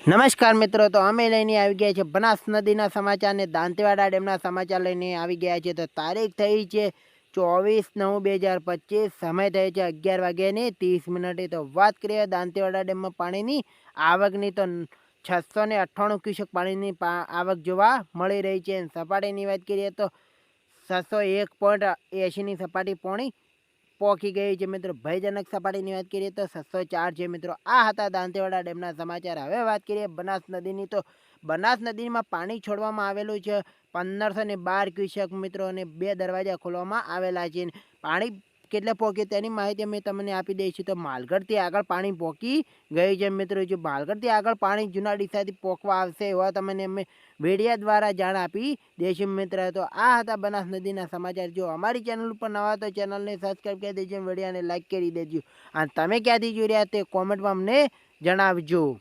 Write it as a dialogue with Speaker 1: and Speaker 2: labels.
Speaker 1: નમસ્કાર મિત્રો, તો અમે લઈને આવી ગયા છે બનાસ નદીના સમાચાર ને દાંતેવાડા ડેમના સમાચાર લઈને આવી ગયા છે તો તારીખ થઈ છે ચોવીસ નવ બે હજાર પચીસ, સમય થયો છે અગિયાર વાગ્યાની ત્રીસ મિનિટે. તો વાત કરીએ દાંતેવાડા ડેમમાં પાણીની, આવકની તો છસો ને અઠ્ઠાણું ક્યુસેક પાણીની આવક જોવા મળી રહી છે. સપાટીની વાત કરીએ તો છસો એક પોઈન્ટ એંશીની સપાટી પોણી પહોંચી ગઈ છે મિત્રો. ભયજનક સપાટીની વાત કરીએ તો છસો ચાર છે મિત્રો. આ હતા દાંતેવાડા ડેમના સમાચાર. હવે વાત કરીએ બનાસ નદીની તો બનાસ નદીમાં પાણી છોડવામાં આવેલું છે. પંદરસો ને બાર ક્યુસેક મિત્રો અને બે દરવાજા ખોલવામાં આવેલા છે. પાણી કેટલે પહોંચ્યું તેની માહિતી અમે તમને આપી દઈશું. તો માલગઢથી આગળ પાણી પહોંચી ગયું છે મિત્રો. જો માલગઢથી આગળ પાણી જૂના ડીસાથી પોકવા આવશે એવા તમને અમે વેડિયા દ્વારા જાણ આપી દઈશું મિત્ર. તો આ હતા બનાસ નદીના સમાચાર. જો અમારી ચેનલ ઉપર નવા તો ચેનલને સબસ્ક્રાઈબ કરી દેજો વિડીયોને લાઇક કરી દેજો. અને તમે ક્યાંથી જોઈ રહ્યા તે કોમેન્ટમાં અમને જણાવજો.